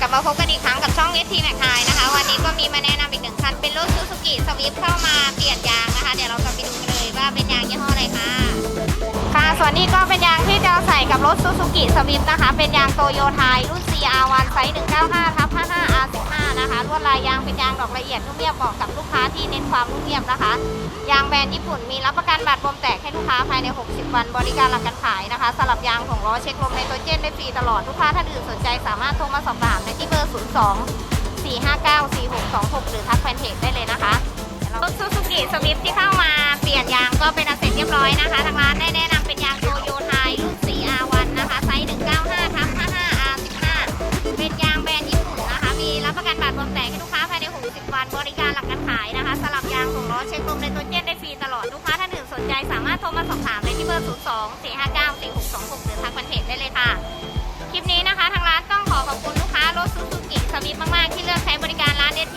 กลับมาพบกันอีกครั้งกับช่อง ST Mac ไทยนะคะ วันนี้ก็มีมาแนะนำอีกหนึ่งคัน เป็นรถ Suzuki Swift เข้ามาเปลี่ยนยางนะคะ เดี๋ยวเราจะไปดูกันเลยว่าเป็นยางยี่ห้ออะไรค่ะ ค่ะ ส่วนนี้ก็เป็นยางที่จะใส่กับรถ Suzuki Swift นะคะ เป็นยางโตโยไทยรุ่น CR1 ไซส์195ทับ ดลายยางเป็นยางดอกละเอียดนุ่มเรียบเหมาะกับลูกค้าที่เน้นความนุ่มเรียบนะคะ ยางแบรนด์ญี่ปุ่นมีรับประกันบาดบวมแตกให้ลูกค้าภายใน 60 วัน บริการหลังการขายนะคะสลับยางของล้อเช็คลมไนโตรเจนได้ฟรีตลอดลูกค้าท่านอื่นสนใจสามารถโทรมาสอบถามได้ที่เบอร์ 02 459 4626 หรือทักแฟนเพจได้เลยนะคะรถซูซูกิสวิฟที่เข้ามาเปลี่ยนยางก็เป็นอันเสร็จเรียบร้อยนะคะทางร้านได้แนะ วันบริการหลักการขายนะคะ สลับยางของล้อเช็คลมไนโตรเจนได้ฟรีตลอด ลูกค้าท่านอื่นสนใจสามารถโทรมาสอบถามได้ที่เบอร์ 0 2 4 5 9 4 6 2 6 หรือทักแฟนเพจได้เลยค่ะ คลิปนี้นะคะ ทางร้านต้องขอขอบคุณลูกค้ารถซูซูกิสวิฟมาก ๆ ที่เลือกใช้บริการร้านเด็ด